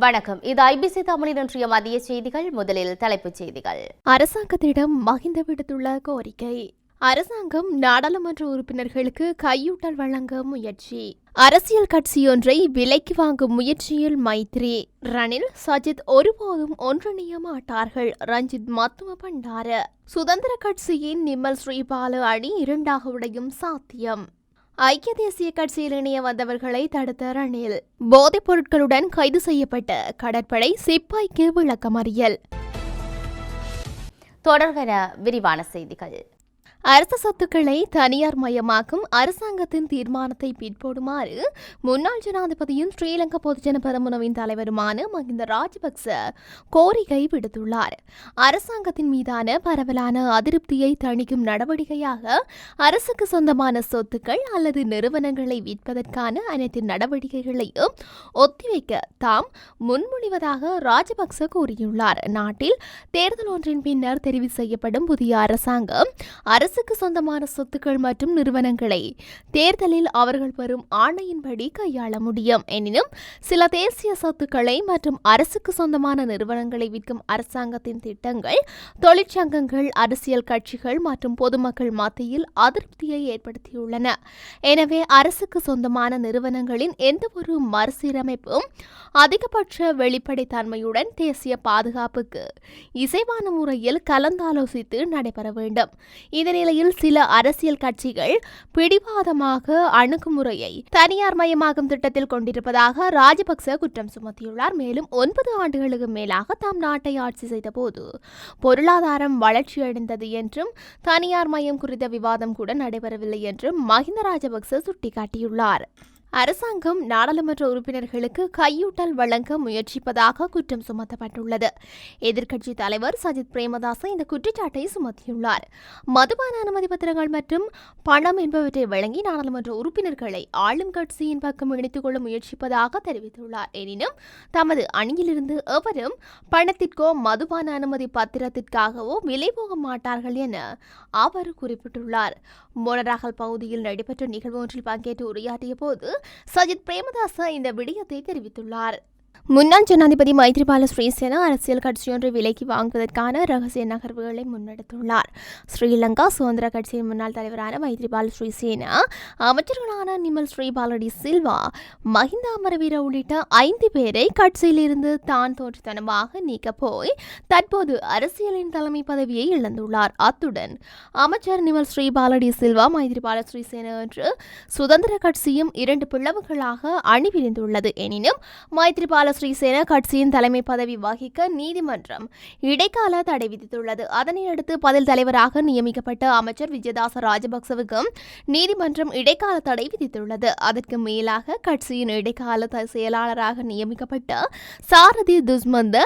வணக்கம். இது ஐபிசி தமிழின் இன்றைய மதிய செய்திகள். முதலில் தலைப்புச் செய்திகள். அரசாங்கத்திடம் மகிந்த விடுத்துள்ள கோரிக்கை. அரசாங்கம் நாடாளுமன்ற உறுப்பினர்களுக்கு கையூட்டல் வழங்க முயற்சி. அரசியல் கட்சியொன்றை விலைக்கு வாங்கும் முயற்சியில் மைத்ரி. ரணில் சஜித் ஒருபோதும் ஒன்றிணைய மாட்டார்கள் ரஞ்சித் மத்துவ பண்டார. சுதந்திர கட்சியின் நிம்மல் ஸ்ரீபாலு அணி இரண்டாக உடையும் சாத்தியம். ஐக்கிய தேசிய கட்சியில் இணைய வந்தவர்களை தடுத்த ரணில். போதைப் பொருட்களுடன் கைது செய்யப்பட்ட கடற்படை சிப்பாய்க்கு விளக்கமறியல். தொடர்கிற விரிவான செய்திகள். அரசு சொத்துக்களை தனியார் மயமாக்கும் அரசாங்கத்தின் தீர்மானத்தை பிற்போடுமாறு முன்னாள் ஜனாதிபதியும் ஸ்ரீலங்கா பொதுஜன பெரமுனவின் தலைவருமான மஹிந்த ராஜபக்ச கோரிக்கை விடுத்துள்ளார். அரசாங்கத்தின் மீதான பரவலான அதிருப்தியை தணிக்கும் நடவடிக்கையாக அரசுக்கு சொந்தமான சொத்துக்கள் அல்லது நிறுவனங்களை விற்பதற்கான அனைத்து நடவடிக்கைகளையும் ஒத்திவைக்க தாம் முன்மொழிவதாக ராஜபக்ச கூறியுள்ளார். நாட்டில் தேர்தல் ஒன்றின் பின்னர் தெரிவு செய்யப்படும் புதிய அரசாங்கம் அரசுக்கு சொந்தமான சொத்துக்கள் மற்றும் நிறுவனங்களை தேர்தலில் அவர்கள் பெறும் ஆணையின்படி கையாள முடியும். எனினும் சில தேசிய சொத்துக்களை மற்றும் அரசுக்கு சொந்தமான நிறுவனங்களை விற்கும் அரசாங்கத்தின் திட்டங்கள் தொழிற்சங்கங்கள் அரசியல் கட்சிகள் மற்றும் பொதுமக்கள் மத்தியில் அதிருப்தியை ஏற்படுத்தியுள்ளன. எனவே அரசுக்கு சொந்தமான நிறுவனங்களின் எந்தவொரு மறுசீரமைப்பும் அதிகபட்ச வெளிப்படைத்தன்மையுடன் தேசிய பாதுகாப்புக்கு இசைவான முறையில் கலந்தாலோசித்து நடைபெற வேண்டும். இதனை இந்நிலையில் சில அரசியல் கட்சிகள் பிடிவாதமாக அணுகுமுறையை தனியார் மயமாகும் திட்டத்தில் கொண்டிருப்பதாக ராஜபக்ச குற்றம் சுமத்தியுள்ளார். மேலும் ஒன்பது ஆண்டுகளுக்கு மேலாக தாம் நாட்டை ஆட்சி செய்த போது பொருளாதாரம் வளர்ச்சியடைந்தது என்றும் தனியார் மயம் குறித்த விவாதம் கூட நடைபெறவில்லை என்றும் மஹிந்த ராஜபக்ச சுட்டிக்காட்டியுள்ளார். அரசாங்கம் நாடாளுமன்ற உறுப்பினர்களுக்கு கையூட்டல் வழங்க முயற்சிப்பதாக குற்றம் சுமத்தப்பட்டுள்ளது. எதிர்க்கட்சித் தலைவர் சஜித் பிரேமதாச இந்த குற்றச்சாட்டை சுமத்தியுள்ளார். மதுபான அனுமதி பத்திரங்கள் மற்றும் பணம் என்பவற்றை வழங்கி நாடாளுமன்ற உறுப்பினர்களை ஆளும் கட்சியின் பக்கம் இணைத்துக் கொள்ள முயற்சிப்பதாக தெரிவித்துள்ளார். எனினும் தமது அணியிலிருந்து எவரும் பணத்திற்கோ மதுபான அனுமதி பத்திரத்திற்காகவோ விலை போக மாட்டார்கள் என அவர் குறிப்பிட்டுள்ளார். மோனராகல் பகுதியில் நடைபெற்ற நிகழ்வு ஒன்றில் பங்கேற்று உரையாற்றிய போது சஜித் பிரேமதாச இந்த விடயத்தை தெரிவித்துள்ளார். முன்னாள் ஜனாதிபதி மைத்ரிபால ஸ்ரீசேனா அரசியல் கட்சியொன்றை விலைக்கு வாங்குவதற்கான ரகசிய நகர்வுகளை முன்னெடுத்துள்ளார். ஸ்ரீலங்கா சுதந்திர கட்சியின் முன்னாள் தலைவரான மைத்ரிபால ஸ்ரீசேனா அமைச்சர்களான நிமல் ஸ்ரீபாலடி சில்வா மஹிந்த அமரவீர உள்ளிட்ட ஐந்து பேரை கட்சியிலிருந்து தான் தோற்றுத்தனமாக நீக்க போய் தற்போது அரசியலின் தலைமை பதவியை இழந்துள்ளார். அத்துடன் அமைச்சர் நிமல் ஸ்ரீபாலடி சில்வா மைத்ரிபால ஸ்ரீசேனா என்று சுதந்திர கட்சியும் இரண்டு பிளவுகளாக அணிபிரிந்துள்ளது எனினும் மைத்ரிபால ஸ்ரீசேன கட்சியின் தலைமை பதவி வகிக்க நீதிமன்றம் இடைக்கால தடை விதித்துள்ளது. அதனையடுத்து பதில் தலைவராக நியமிக்கப்பட்ட அமைச்சர் விஜயதாச ராஜபக்சவுக்கும் நீதிமன்றம் இடைக்கால தடை விதித்துள்ளது. அதற்கு மேலாக கட்சியின் இடைக்கால செயலாளராக நியமிக்கப்பட்ட சாரதி துஸ்மந்த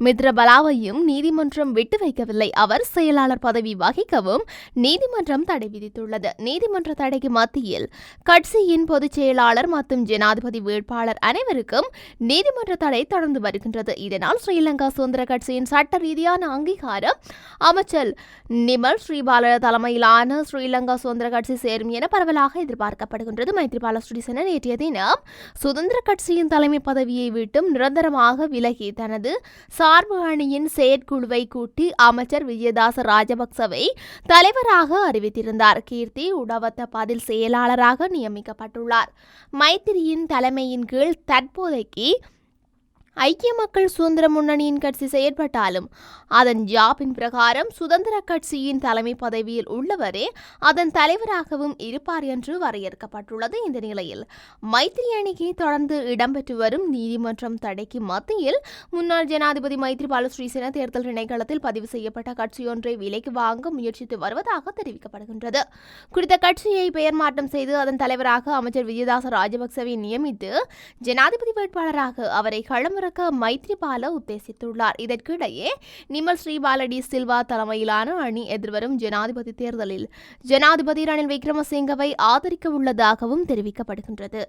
மித்ரபலாவையும் நீதிமன்றம் விட்டு வைக்கவில்லை. அவர் செயலாளர் பதவி வகிக்கவும் நீதிமன்றம் தடை விதித்துள்ளது. நீதிமன்ற தடைக்கு மத்தியில் கட்சியின் பொதுச் செயலாளர் மற்றும் ஜனாதிபதி வேட்பாளர் அனைவருக்கும் நீதிமன்ற தடை தொடர்ந்து வருகின்றது. இதனால் ஸ்ரீலங்கா சுதந்திர கட்சியின் சட்ட ரீதியான அங்கீகாரம் அமைச்சர் நிமல் ஸ்ரீபால தலைமையிலான ஸ்ரீலங்கா சுதந்திர கட்சி சேரும் என பரவலாக எதிர்பார்க்கப்படுகின்றது. மைத்ரிபால ஸ்ரீசேன நேற்றைய தினம் சுதந்திர கட்சியின் தலைமை பதவியை விட்டும் நிரந்தரமாக விலகி தனது சார்பு அணியின் செயற்குழுவை கூட்டி அமைச்சர் விஜயதாச ராஜபக்சவை தலைவராக அறிவித்திருந்தார். கீர்த்தி உடவத்த பதில் செயலாளராக நியமிக்கப்பட்டுள்ளார். மைத்திரியின் தலைமையின் கீழ் தற்போதைக்கு ஐக்கிய மக்கள் சுதந்திர முன்னணியின் கட்சி செயற்பட்டாலும் அதன் ஜாபின் பிரகாரம் சுதந்திர கட்சியின் தலைமை பதவியில் உள்ளவரே அதன் தலைவராகவும் இருப்பார் என்று வரையறுக்கப்பட்டுள்ளது இந்த நிலையில். மைத்திரி அணிக்கு தொடர்ந்து இடம்பெற்று வரும் நீதிமன்றம் தடைக்கு மத்தியில் முன்னாள் ஜனாதிபதி மைத்ரிபால ஸ்ரீசேன தேர்தல் இணையதளத்தில் பதிவு செய்யப்பட்ட கட்சியொன்றை விலைக்கு வாங்க முயற்சித்து வருவதாக தெரிவிக்கப்படுகின்றது. குறித்த கட்சியை பெயர் மாற்றம் செய்து அதன் தலைவராக அமைச்சர் விஜயதாச ராஜபக்சவை நியமித்து ஜனாதிபதி வேட்பாளராக அவரை களமிறக்க மைத்ரிபால உத்தேசித்துள்ளார். இதற்கிடையே நிமல் ஸ்ரீபாலடி சில்வா தலைமையிலான அணி எதிர்வரும் ஜனாதிபதி தேர்தலில் ஜனாதிபதி ரணில் விக்ரமசிங்கவை ஆதரிக்க உள்ளதாகவும் தெரிவிக்கப்படுகின்றது.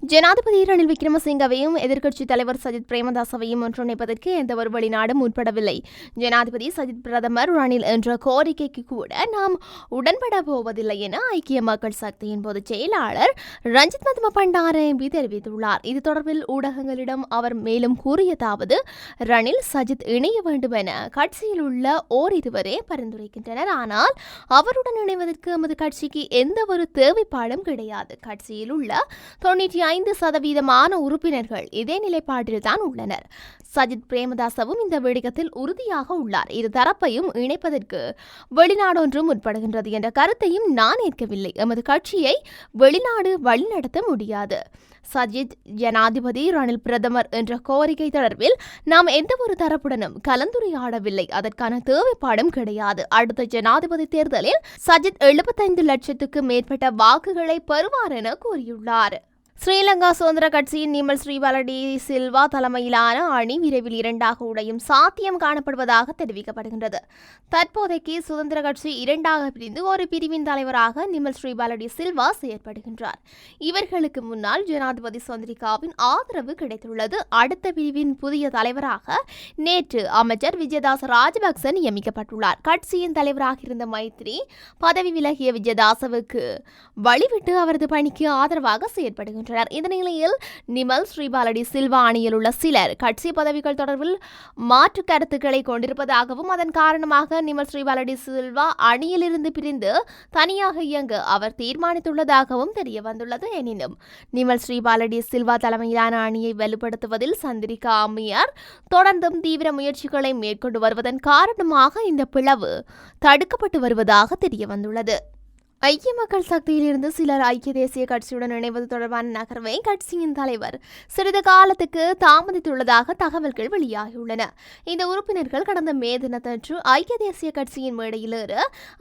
ஜனாதிபதி ரணில் விக்ரமசிங்கவையும் எதிர்க்கட்சித் தலைவர் சஜித் பிரேமதாசவையும் ஒன்றிணைப்பதற்கு எந்த ஒரு வெளிநாடும் உட்படவில்லை. ஜனாதிபதி சஜித் பிரதமர் ரணில் என்ற கோரிக்கைக்கு கூட நாம் உடன்பட போவதில்லை என ஐக்கிய மக்கள் சக்தியின் பொதுச் செயலாளர் ரஞ்சித் மதும பண்டார எம்பி தெரிவித்துள்ளார். இது தொடர்பில் ஊடகங்களிடம் அவர் மேலும் கூறியதாவது ரணில் சஜித் இணைய வேண்டும் என கட்சியில் உள்ள ஓரிருவரே பரிந்துரைக்கின்றனர். ஆனால் அவருடன் இணைவதற்கு எமது கட்சிக்கு எந்த ஒரு தேவைப்பாடும் கிடையாது. கட்சியில் உள்ள தொன்னூற்றி ஐந்து சதவீதமான உறுப்பினர்கள் இதே நிலைப்பாட்டில்தான் உள்ளனர். சஜித் பிரேமதாசவும் இந்த விடயத்தில் உறுதியாக உள்ளார். இரு தரப்பையும் இணைப்பதற்கு வெளிநாடொன்றும் ஒன்று முற்படுகின்றது என்ற கருத்தையும் நான் ஏற்கவில்லை. எமது கட்சியை வெளிநாடு வழிநடத்த முடியாது. சஜித் ஜனாதிபதி ரணில் பிரதமர் என்ற கோரிக்கை தொடர்பில் நாம் எந்த ஒரு தரப்புடனும் கலந்துரையாடவில்லை. அதற்கான தேவைப்பாடும் கிடையாது. அடுத்த ஜனாதிபதி தேர்தலில் சஜித் எழுபத்தைந்து லட்சத்துக்கு மேற்பட்ட வாக்குகளை பெறுவார் என கூறியுள்ளார். ஸ்ரீலங்கா சுதந்திர கட்சியின் நிமல் ஸ்ரீபாலடி சில்வா தலைமையிலான அணி விரைவில் இரண்டாக உடையும் சாத்தியம் காணப்படுவதாக தெரிவிக்கப்படுகின்றது. தற்போதைக்கு சுதந்திர கட்சி இரண்டாக பிரிந்து ஒரு பிரிவின் தலைவராக நிமல் ஸ்ரீபாலடி சில்வா செயற்படுகின்றார். இவர்களுக்கு முன்னால் ஜனாதிபதி சந்திரிகாவின் ஆதரவு கிடைத்துள்ளது. அடுத்த பிரிவின் புதிய தலைவராக நேற்று அமைச்சர் விஜயதாச ராஜபக்ச நியமிக்கப்பட்டுள்ளார். கட்சியின் தலைவராக இருந்த மைத்ரி பதவி விலகிய விஜயதாசவுக்கு வழிவிட்டு அவரது பணிக்கு ஆதரவாக வருகின்றனர் இந்த நிலையில் நிமல் ஸ்ரீபாலடி சில்வா அணியில் உள்ள சிலர் கட்சி பதவிகள் தொடர்பில் மாற்று கருத்துக்களை கொண்டிருப்பதாகவும் அதன் காரணமாக நிமல் ஸ்ரீபாலடி சில்வா அணியிலிருந்து பிரிந்து தனியாக இயங்க அவர் தீர்மானித்துள்ளதாகவும் தெரிய வந்துள்ளது எனினும் நிமல் ஸ்ரீபாலடி சில்வா தலைமையிலான அணியை வலுப்படுத்துவதில் சந்திரிகா அம்மையார் தொடர்ந்தும் தீவிர முயற்சிகளை மேற்கொண்டு வருவதன் காரணமாக இந்த பிளவு தடுக்கப்பட்டு வருவதாக தெரிய வந்துள்ளது ஐக்கிய மக்கள் சக்தியிலிருந்து சிலர் ஐக்கிய தேசிய கட்சியுடன் இணைவது தொடர்பான நகர்வை கட்சியின் தலைவர் சிறிது காலத்துக்கு தாமதித்துள்ளதாக தகவல்கள் வெளியாகியுள்ளன. இந்த உறுப்பினர்கள் கடந்த மே தினத்தன்று ஐக்கிய தேசிய கட்சியின் மேடையிலேறு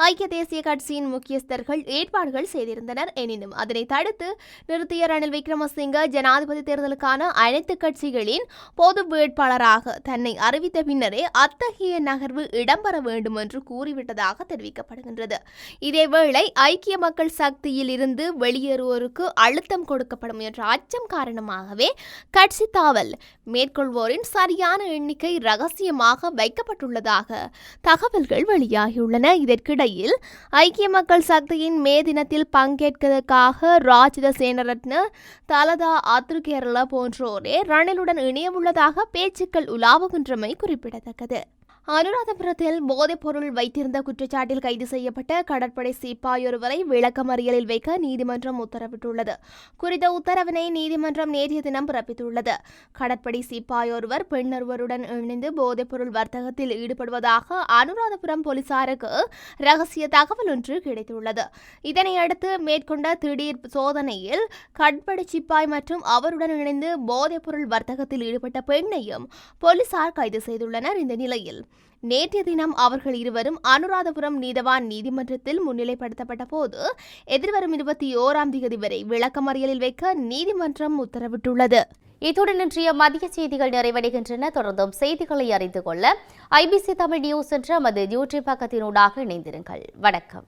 ஐக்கிய தேசிய கட்சியின் முக்கியஸ்தர்கள் ஏற்பாடுகள் செய்திருந்தனர். எனினும் அதனை தடுத்து நிறுத்திய ரணில் விக்ரமசிங்க ஜனாதிபதி தேர்தலுக்கான அனைத்து கட்சிகளின் பொது வேட்பாளராக தன்னை அறிவித்த பின்னரே அத்தகைய நகர்வு இடம்பெற வேண்டும் என்று கூறிவிட்டதாக தெரிவிக்கப்படுகின்றது. இதேவேளை ஐக்கிய மக்கள் சக்தியில் இருந்து வெளியேறுவோருக்கு அழுத்தம் கொடுக்கப்படும் என்ற அச்சம் காரணமாகவே கட்சி தாவல் மேற்கொள்வோரின் சரியான எண்ணிக்கை ரகசியமாக வைக்கப்பட்டுள்ளதாக தகவல்கள் வெளியாகியுள்ளன. இதற்கிடையில் ஐக்கிய மக்கள் சக்தியின் மே தினத்தில் பங்கேற்பதற்காக ராஜித சேனரத்ன தலதா அத்ருகேரள போன்றோரே ரணிலுடன் இணையவுள்ளதாக பேச்சுக்கள் உலாவுகின்றமை குறிப்பிடத்தக்கது. அனுராதபுரத்தில் போதைப் பொருள் வைத்திருந்த குற்றச்சாட்டில் கைது செய்யப்பட்ட கடற்படை சிப்பாயொருவரை விளக்கமறியலில் வைக்க நீதிமன்றம் உத்தரவிட்டுள்ளது. குறித்த உத்தரவினை நீதிமன்றம் நேற்றைய தினம் பிறப்பித்துள்ளது. கடற்படை சிப்பாயொருவர் பெண்ணொருவருடன் இணைந்து போதைப் பொருள் வர்த்தகத்தில் ஈடுபடுவதாக அனுராதபுரம் போலீசாருக்கு ரகசிய தகவல் ஒன்று கிடைத்துள்ளது. இதனையடுத்து மேற்கொண்ட திடீர் சோதனையில் கடற்படை சிப்பாய் மற்றும் அவருடன் இணைந்து போதைப் பொருள் வர்த்தகத்தில் ஈடுபட்ட பெண்ணையும் போலீசார் கைது செய்துள்ளனர். இந்த நிலையில் நேற்றைய தினம் அவர்கள் இருவரும் அனுராதபுரம் நீதவான் நீதிமன்றத்தில் முன்னிலைப்படுத்தப்பட்ட போது எதிர்வரும் இருபத்தி ஓராம் தேதி வரை விளக்கமறியலில் வைக்க நீதிமன்றம் உத்தரவிட்டுள்ளது. இத்துடன் இன்றைய மதிய செய்திகள் நிறைவடைகின்றன. தொடர்ந்தும் செய்திகளை அறிந்து கொள்ள ஐபிசி தமிழ் நியூஸ் என்ற நமது யூடியூப் பக்கத்தினூடாக இணைந்திருங்கள். வணக்கம்.